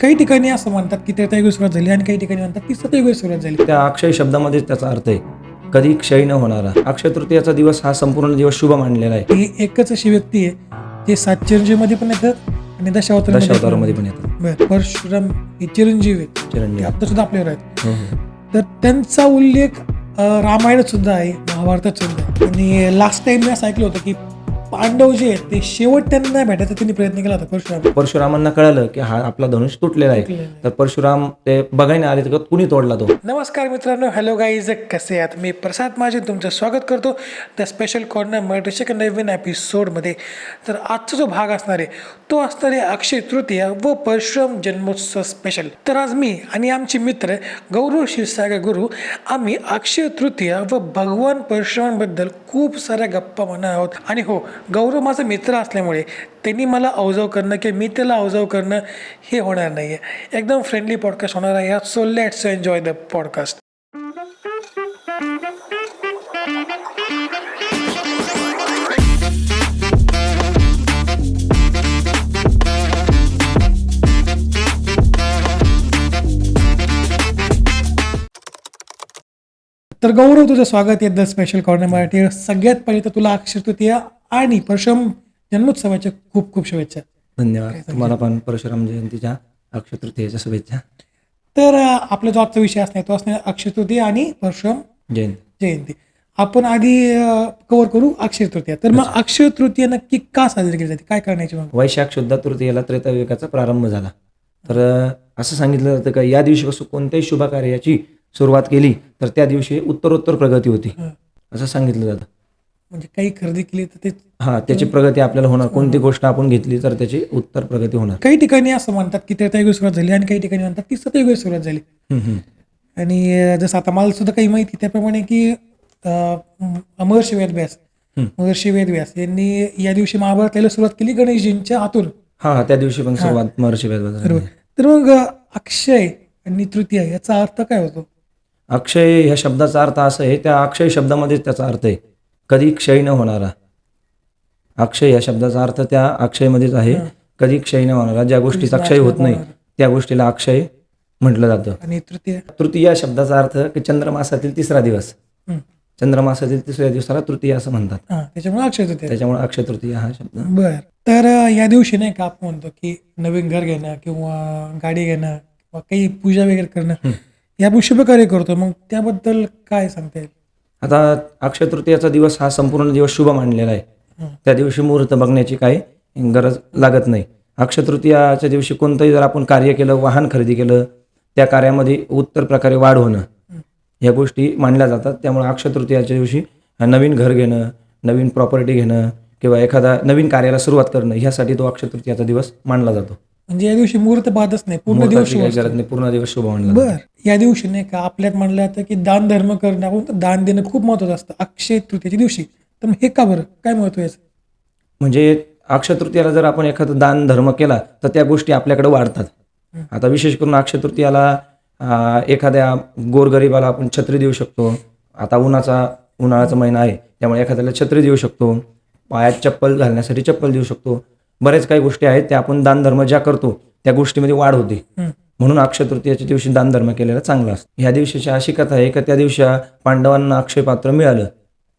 काही ठिकाणी असं म्हणतात की त्रेतायुगी सुरुवात झाली आणि काही ठिकाणी म्हणतात की सतयुगी सुरुवात झाली. त्या अक्षय शब्दामध्येच त्याचा अर्थ आहे कधी क्षय न होणारा. अक्षय तृतीयाचा दिवस हा संपूर्ण दिवस शुभ मानलेला आहे. ही एकच अशी व्यक्ती आहे जे सात चिरंजीवमध्ये पण येतात आणि दशावतारामध्ये दशावतारामध्ये पण येतात. बरं परशुराम हे चिरंजीव आहेत. चिरंजीव. आता सुद्धा आपल्यावर आहेत. हो, हो. तर त्यांचा उल्लेख अं, रामायणात सुद्धा आहे महाभारतात सुद्धा आहे. आणि लास्ट टाइम मी असं ऐकलं होतं की पांडव जे आहेत ते शेवट त्यांना नाही भेटायचा त्यांनी प्रयत्न केला होता परशुराम. परशुरामांना कळालं की हा आपला धनुष तुटलेला आहे. तर परशुराम ते बघायला आले तर कुणी तोडला तो? नमस्कार मित्रांनो हॅलो गाईज कसे आहात? मी प्रसाद माझे तुमचं स्वागत करतो. द स्पेशल कॉर्नर मराठीच्या नवीन एपिसोडमध्ये तर आजचा जो भाग असणार आहे तो असणार आहे अक्षय तृतीया व परशुराम जन्मोत्सव स्पेशल तर आज मी आणि आमचे मित्र गौरव क्षीरसागर गुरु आम्ही अक्षय तृतीया व भगवान परशुरामांबद्दल खूप साऱ्या गप्पा म्हणणार आहोत. आणि हो गौरव माझा मित्र असल्यामुळे त्यांनी मला अवजाव करणं किंवा मी त्याला अवजाव करणं हे होणार नाही आहे एकदम फ्रेंडली पॉडकास्ट होणार आहे. So let's enjoy the podcast तर गौरव तुझं स्वागत आहे द स्पेशल कॉर्नर मराठी सगळ्यात पहिले तर तुला अक्षय तृतीया आणि परशुराम जन्मोत्सवाच्या खूप खूप शुभेच्छा. धन्यवाद. तुम्हाला पण परशुराम जयंतीच्या अक्षय तृतीयाच्या शुभेच्छा. तर आपला जो आजचा विषय असणार तो असणार अक्षय तृतीया आणि परशुराम जयंती. जयंती. आपण आधी कव्हर करू अक्षय तृतीया. तर मग अक्षय तृतीया नक्की का साजरी केली जाते? काय करण्याची वैशाख शुद्ध तृतीयेला त्रेतायुगाचा प्रारंभ झाला. तर असं सांगितलं जातं का या दिवशीपासून कोणत्याही शुभ कार्याची सुरुवात केली तर त्या दिवशी उत्तरोत्तर प्रगती होती. असं सांगितलं जातं. म्हणजे काही खरेदी केली तर ते हा त्याची प्रगती आपल्याला होणार. कोणती गोष्ट आपण घेतली तर त्याची उत्तर प्रगती होणार. काही ठिकाणी असं म्हणतात की त्रेतायुगी सुरुवात झाली आणि काही ठिकाणी म्हणतात की सतयुगी सुरुवात झाली. आणि जसं आता मला सुद्धा काही माहिती त्याप्रमाणे की महर्षी वेदव्यास. महर्षी वेदव्यास यांनी या दिवशी महाभारताला सुरुवात केली गणेशजींच्या हातून. हा त्या दिवशी पण सुरुवात महर्षी वेदव्यास. बरोबर. तर मग अक्षय आणि तृतीया याचा अर्थ काय होतो? अक्षय ह्या शब्दाचा अर्थ असा आहे त्या अक्षय शब्दामध्येच त्याचा अर्थ आहे. कधी क्षय न होणारा. अक्षय या शब्दाचा अर्थ त्या अक्षयमध्येच आहे. कधी क्षय न होणारा ज्या गोष्टीचा क्षय होत नाही त्या गोष्टीला अक्षय म्हटलं जातं. आणि तृतीया? तृतीय या शब्दाचा अर्थ की चंद्रमासातील तिसरा दिवस. चंद्रमासातील तिसऱ्या दिवसाला तृतीय असं म्हणतात. हा त्याच्यामुळे अक्षय तृतीया. त्याच्यामुळे अक्षय तृतीय हा शब्द. बर. तर या दिवशी नाही का आपण म्हणतो की नवीन घर घेणं किंवा गाडी घेणं किंवा काही पूजा वगैरे करणं या आपण शुभ कार्य करतो. मग त्याबद्दल काय सांगता येईल? आता अक्षय तृतीयाचा दिवस हा संपूर्ण दिवस शुभ मानलेला आहे. त्या दिवशी मुहूर्त बघण्याची काही गरज लागत नाही. अक्षय तृतीयाच्या दिवशी कोणतंही जर आपण कार्य केलं वाहन खरेदी केलं त्या कार्यामध्ये उत्तर प्रकारे वाढ होणं या गोष्टी मानल्या जातात. त्यामुळे अक्षय तृतीयाच्या दिवशी नवीन घर घेणं नवीन प्रॉपर्टी घेणं किंवा एखादा नवीन कार्याला सुरुवात करणं ह्यासाठी तो अक्षय तृतीयाचा दिवस मानला जातो. म्हणजे या दिवशी मुहूर्त बाधच नाही पूर्ण दिवस शुभ असतो. नाही पूर्ण दिवस शुभ मानला जातो. बर या दिवशी नाही का आपल्यात म्हणलं जातं की दान धर्म करणं आपण दान देणं खूप महत्वाचं असतं. अक्षय तृतीयाच्या दिवशी. तर मग हे का बरं? काय महत्त्व याचं? म्हणजे अक्षय तृतीयाला जर आपण एखादा दान धर्म केला तर त्या गोष्टी आपल्याकडे वाढतात. आता विशेष करून अक्षय तृतीयाला अं, एखाद्या गोरगरिबाला आपण छत्री देऊ शकतो. आता उन्हाचा उन्हाळ्याचा महिना आहे त्यामुळे एखाद्याला छत्री देऊ शकतो. पायात चप्पल घालण्यासाठी चप्पल देऊ शकतो. बरेच काही गोष्टी आहेत त्या आपण दान धर्म ज्या करतो त्या गोष्टीमध्ये वाढ होते. म्हणून अक्षय तृतीयाच्या दिवशी दान धर्म केलेला चांगला असतो. ह्या दिवशीची अशी कथा आहे का त्या दिवशी पांडवांना अक्षय पात्र मिळालं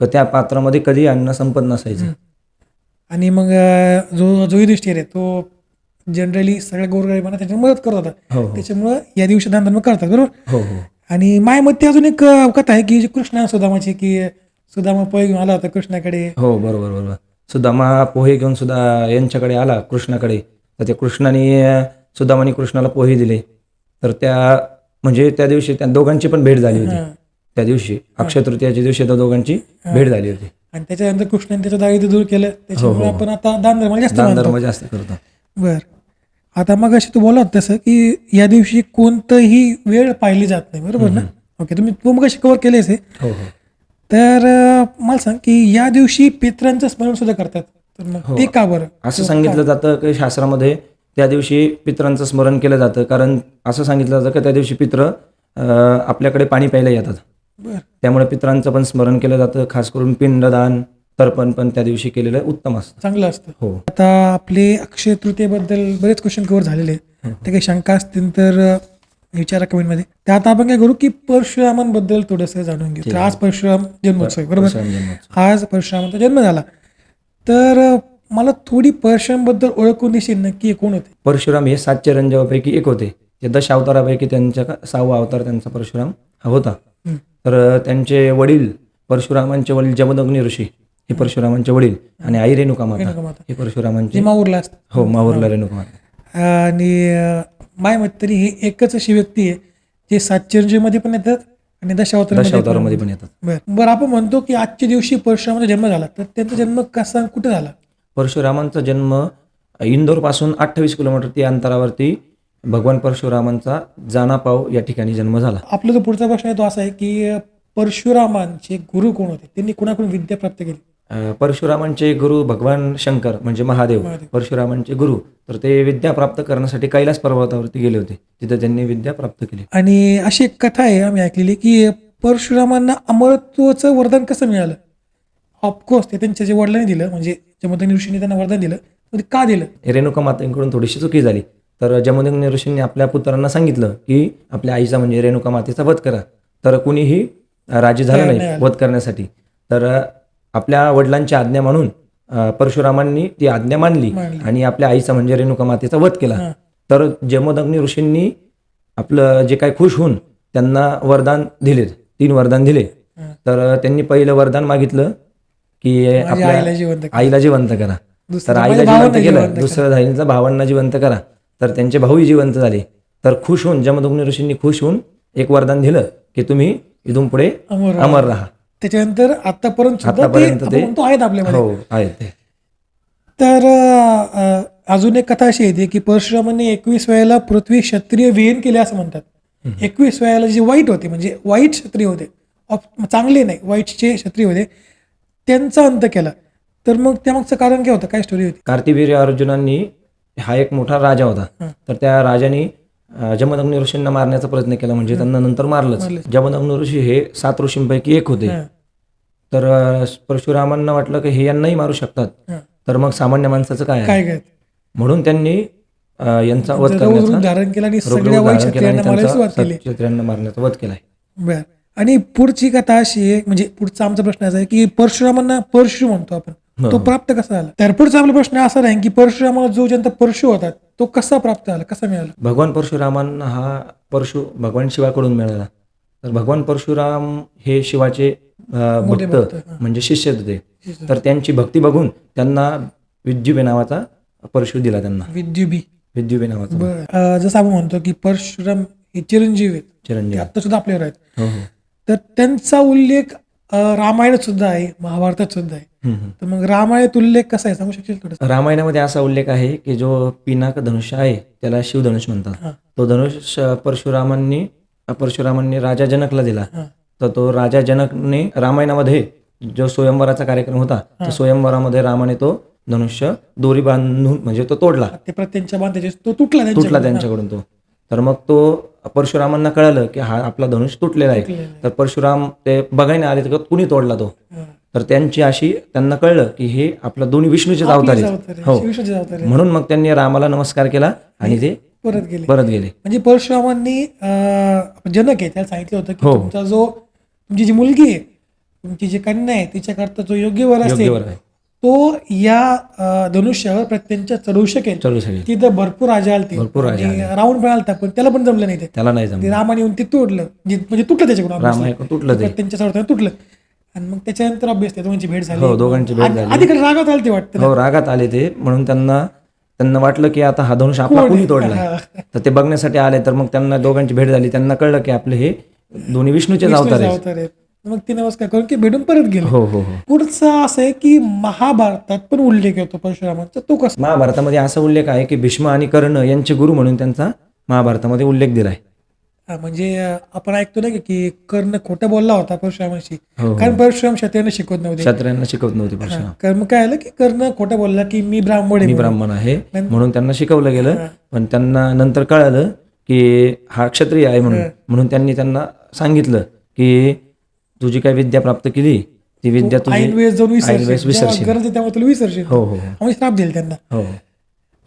का त्या पात्रामध्ये कधी अन्न संपत नसायचं. आणि मग जो जो युधिष्ठिर आहे तो जनरली सगळ्या गोरगरिबांना त्याची मदत करत होता. हो हो. त्याच्यामुळं या दिवशी दान धर्म करतात बरोबर? हो हो. आणि मायामध्ये अजून एक कथा आहे की कृष्ण सुदामाची की सुदामा घेऊन आला होता कृष्णाकडे. हो बरोबर बरोबर. सुदामा पोहे घेऊन सुद्धा यांच्याकडे आला कृष्णाकडे. तर त्या कृष्णाने सुदामाने कृष्णाला पोहे दिले. तर त्या म्हणजे त्या दिवशी त्या दोघांची पण भेट झाली होती. हां. त्या दिवशी अक्षय तृतीयाच्या दिवशी त्या दोघांची भेट झाली होती. आणि त्याच्यानंतर कृष्णाने त्याचं दारिद्र्य दूर केलं. त्याच्यामुळे हो. आपण आता दान धर्माला जास्त दान मानतो. धर्म जास्त करतो. बर. आता मग अशी तू बोलत तसं की या दिवशी कोणतंही वेळ पाहिली जात नाही. बरोबर ना? ओके तुम्ही तू मग अशी कव्हर केलेस आहे हो हो. तर मला सांग की या दिवशी पित्रांचं स्मरण सुद्धा करतात. तर मग ते का बरं? असं सांगितलं जातं की शास्त्रामध्ये त्या दिवशी पितरांचं स्मरण केलं जातं. कारण असं सांगितलं जातं की त्या दिवशी पित्र आपल्याकडे पाणी प्यायला येतात. त्यामुळे पितरांचं पण स्मरण केलं जातं. खास करून पिंडदान तर्पण पण त्या दिवशी केलेलं उत्तम असतं. चांगलं असतं. हो. आता आपले अक्षय तृतीयेबद्दल बरेच क्वेश्चन कव्हर झालेले आहेत. ते काही शंका असतील तर विचारा कमेंटमध्ये तर आता आपण काय करू की परशुरामांबद्दल थोडंसं जाणून घेऊ. तर आज परशुराम जन्मोत्सव बरोबर? परशुराम. आज परशुरामाचा जन्म झाला. तर मला थोडी परशुरामबद्दल ओळखून देशील नक्की कोण होते? परशुराम हे सात चिरंजीवापैकी एक होते. ते दश अवतारापैकी त्यांच्या सहावा अवतार त्यांचा परशुराम हा होता. तर त्यांचे वडील परशुरामांचे वडील जमदग्नी ऋषी हे परशुरामांचे वडील आणि आई रेणुका माता. हे परशुरामांचे. माऊरला हो माहूरला रेणुका माता. आणि माय मत तरी ही एकच अशी व्यक्ती आहे जे सातचिरंजीवमध्ये पण येतात आणि दशावतार दशावतारामध्ये पण येतात. बरं. बरं आपण म्हणतो की आजच्या दिवशी परशुरामाचा जन्म झाला तर त्यांचा जन्म कसा कुठे झाला? परशुरामांचा जन्म इंदोरपासून अठ्ठावीस किलोमीटर ती अंतरावरती भगवान परशुरामांचा जानापाव या ठिकाणी जन्म झाला. आपला जो पुढचा प्रश्न आहे तो असा आहे की परशुरामांचे गुरु कोण होते? त्यांनी कुणाकडून विद्या प्राप्त केली? परशुरामांचे गुरु भगवान शंकर म्हणजे महादेव. परशुरामांचे गुरु तर ते विद्या प्राप्त करण्यासाठी कैलास पर्वतावरती गेले होते. तिथे त्यांनी विद्या प्राप्त केली. आणि अशी एक कथा आहे आम्ही ऐकलेली की परशुरामांना अमरत्वाचं वरदान कसं मिळालं? ऑफकोर्स ते त्यांच्या जे वडिलांनी दिलं म्हणजे जमदग्नी ऋषीने त्यांना वरदान दिलं ते का दिलं? रेणुका मातेकडून थोडीशी चुकी झाली. तर जमदग्नी ऋषींनी आपल्या पुत्रांना सांगितलं की आपल्या आईचा म्हणजे रेणुका मातेचा वध करा. तर कुणीही राजी झालं नाही. वध करण्यासाठी. तर आपल्या वडिलांची आज्ञा म्हणून परशुरामांनी ती आज्ञा मानली. आणि आपल्या आईचा म्हणजे रेणुका मातेचा वध केला. तर जमदग्नी ऋषींनी आपलं जे काय खुश होऊन त्यांना वरदान दिले तीन वरदान दिले. तर त्यांनी पहिलं वरदान मागितलं की माझ्या आपल्या आईला जिवंत करा. तर माझ्या आईला जिवंत केलं. दुसरं धाईंचा भावांना जिवंत करा तर त्यांचे भाऊही जिवंत झाले तर खुश होऊन जमदग्नी ऋषींनी खुश होऊन एक वरदान दिलं की तुम्ही इथून पुढे अमर राहा. त्याच्यानंतर आतापर्यंत सुद्धा ते आतापर्यंत आपण ते- म्हणतो आहेत आपल्यामध्ये. हो आहेत ते. तर अ, अजून एक कथा अशी येते की परशुरामांनी एकवीस वेळेला पृथ्वी क्षत्रिय विहीन केले असं म्हणतात. एकवीस वेळेला जे वाईट होते म्हणजे वाईट क्षत्रिय होते ऑप- चांगले नाही वाईटचे क्षत्रिय होते त्यांचा अंत केला. तर मग त्यामागचं कारण काय होतं? काय स्टोरी होती? कार्तिवीर्य अर्जुनांनी हा एक मोठा राजा होता. तर त्या राजाने अं, जमदग्नी ऋषींना मारण्याचा प्रयत्न केला म्हणजे त्यांना नंतर मारलंच. मारलंच. जमदग्नी ऋषी हे सात ऋषींपैकी एक होते. तर परशुरामांना वाटलं की हे यांनाही मारू शकतात. तर मग सामान्य माणसाचं काय म्हणून त्यांनी यांचा वध करण्याचा केला केलं केली. मारण्याचा वध केलाय बर. आणि पुढची कथा अशी आहे म्हणजे पुढचा आमचा प्रश्न असा आहे की परशुरामांना परशु म्हणतो आपण. हो. तो प्राप्त कसा झाला? तर पुढचा आपला प्रश्न असा राहील की परशुरामाला जो ज्यांचा परशु होता तो कसा प्राप्त झाला? कसा मिळाला? भगवान परशुरामांना हा परशु भगवान शिवाकडून मिळाला. तर भगवान परशुराम हे शिवाचे भक्त. म्हणजे शिष्य होते. तर त्यांची भक्ती बघून त्यांना विद्युबे नावाचा परशु दिला त्यांना. विद्युबी विद्युबे नावाचा. जसं आपण म्हणतो की परशुराम हे चिरंजीव आहेत. चिरंजीव. आता सुद्धा आपल्यावर आहेत. हो हो. तर त्यांचा उल्लेख रामायणात सुद्धा आहे महाभारतात सुद्धा आहे. तर मग रामायणात उल्लेख कसा आहे सांगू शकशील थोडं रामायणामध्ये असा उल्लेख आहे की जो पिनाक धनुष्य आहे त्याला शिवधनुष म्हणतात. तो धनुष परशुरामांनी परशुरामांनी राजा जनकला दिला. तर तो राजा जनकने रामायणामध्ये जो स्वयंवराचा कार्यक्रम होता त्या स्वयंवरामध्ये रामाने तो धनुष्य दोरी बांधून म्हणजे तो तोडला ते तो तुटला तुटला. त्यांच्याकडून तो तर मग तो परशुरामांना कळलं की हा आपला धनुष तुटलेला आहे. तर परशुराम ते बघायला आले तर कुणी तोडला तो हां. तर त्यांची अशी त्यांना कळलं की हे आपला दोन्ही विष्णूचेच अवतार आहेत हो. म्हणून मग त्यांनी रामाला नमस्कार केला आणि ते परत गेले परत गेले म्हणजे परशुरामांनी जनक आहे त्याला सांगितलं होतं की हो. तुमचा जो तुमची जी मुलगी आहे तुमची जी कन्या आहे तिच्याकरता जो योग्य वर असेल तो या धनुष्यावर प्रत्यंच्या चढवू शकेल चलू शकेल तिथं भरपूर राजा आलते. भरपूर राजा रावण पण आलता पण त्याला पण जमलं नाही ते. त्याला नाही ते जमलं रामाने येऊन ते तोडलं. म्हणजे म्हणजे तुटलं त्याच्याकडून राम obviously. ऐकून तुटलं ते. प्रत्यंच्या चढवताना तुटलं. आणि मग त्याच्यानंतर अभ्यास दोघांची भेट झाली. हो, दोघांची भेट आधी- झाली. आधी कडे रागात आले ते वाटतं. हो रागात आले ते. म्हणून त्यांना त्यांना वाटलं की आता हा धनुष आपला कोण? तोडला. तर ते बघण्यासाठी आले. तर मग त्यांना दोघांची भेट झाली. त्यांना कळलं की आपले हे दोन्ही विष्णूचेच अवतार विष्णूचे आहेत. अवतार आहेत. मग ते नमस्कार करून की भेटून परत गेले. हो हो हो. पुढचा असं आहे की महाभारतात पण उल्लेख येतो परशुरामांचा. तो कसा? महाभारतामध्ये असा उल्लेख आहे की भीष्म आणि कर्ण यांचे गुरु म्हणून त्यांचा महाभारतामध्ये उल्लेख दिलाय हा, म्हणजे अं, आपण ऐकतो ना की कर्ण खोटं बोलला होता परशुरामाशी. हो, हो. कारण परशुराम क्षत्रियांना शिकवत नव्हते. क्षत्रियांना शिकवत नव्हती परशुराम. कारण मग काय आलं की कर्ण खोटं बोलला की मी ब्राह्मण आहे मी म्हणून. ब्राह्मण आहे म्हणून त्यांना शिकवलं गेलं. पण त्यांना नंतर कळालं की हा क्षत्रिय आहे म्हणून. म्हणून त्यांनी त्यांना सांगितलं की तुझी काय विद्या प्राप्त केली ती विद्या तुझी ऐन वेळेस जाऊन ऐन वेळेस विसरशील जेव्हा विसरशील. गरज आहे तेव्हा तुला विसरशील. हो हो हो. आम्ही श्राप दिले त्यांना. हो.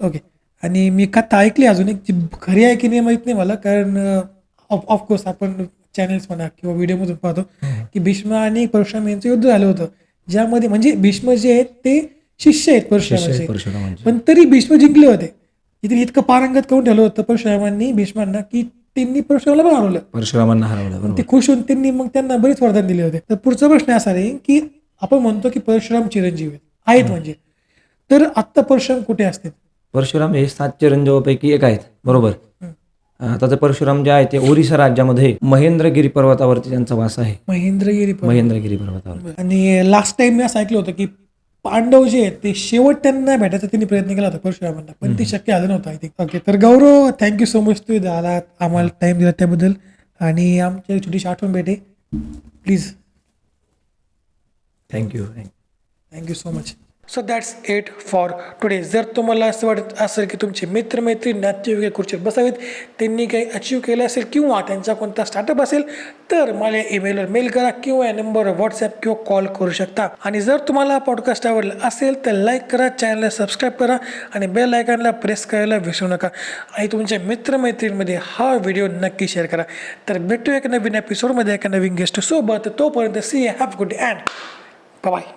ओके आणि मी कथा ऐकली अजून एक जी खरी आहे की नाही माहीत नाही मला कारण ऑफकोर्स आपण चॅनल्स म्हणा किंवा व्हिडिओमधून पाहतो की भीष्म आणि परशुराम यांचं युद्ध झालं होतं. ज्यामध्ये म्हणजे भीष्म जे आहेत ते शिष्य आहेत परशुरामाचे. परशुरामांचे. पण तरी भीष्म जिंकले होते. इथे इतकं पारंगत करून ठेवलं होतं परशुरामांनी भीष्मांना की त्यांनी परशुरामाला पण हरवलं. परशुरामांना हरवलं बरोबर. ते खुश होऊन त्यांनी मग त्यांना बरेच वरदान दिले होते. तर पुढचा प्रश्न असा आहे की आपण म्हणतो की परशुराम चिरंजीव आहेत. आहेत म्हणजे. तर आत्ता परशुराम कुठे असतील? परशुराम हे सात चिरंजीवापैकी एक आहेत. बरोबर? आता ते परशुराम जे आहे ते ओरिसा राज्यामध्ये महेंद्रगिरी पर्वतावरती त्यांचा वास आहे. महेंद्रगिरी पर्वत. महेंद्रगिरी पर्वतावर. आणि लास्ट टाइम मी असं ऐकलं होतं की पांडव जे आहेत ते शेवट त्यांना भेटायचा त्यांनी प्रयत्न केला होता परशुरामांना. पण ते शक्य झालं नव्हतं आय थिंक ओके तर गौरव थँक्यू सो मच तुम्ही आलात आम्हाला टाइम दिला त्याबद्दल. आणि आमच्या छोटीशी आठवण भेटे. Please thank you thank you so much so that's it for today जर तुम्हाला असं वाटत असेल की तुमचे मित्रमैत्रीण नातेवाईक खुर्चीत बसावेत त्यांनी काही अचीव केलं असेल किंवा त्यांचा कोणता स्टार्टअप असेल तर मला ईमेलवर मेल करा किंवा या नंबरवर व्हॉट्सॲप किंवा कॉल करू शकता. आणि जर तुम्हाला पॉडकास्ट आवडला असेल तर लाईक करा चॅनलला सबस्क्राईब करा आणि बेल आयकॉनला प्रेस करायला विसरू नका. आणि तुमच्या मित्रमैत्रीणमध्ये हा व्हिडिओ नक्की शेअर करा. तर भेटूया एका नवीन एपिसोडमध्ये एका नवीन गेस्ट सोबत. तोपर्यंत see have good and bye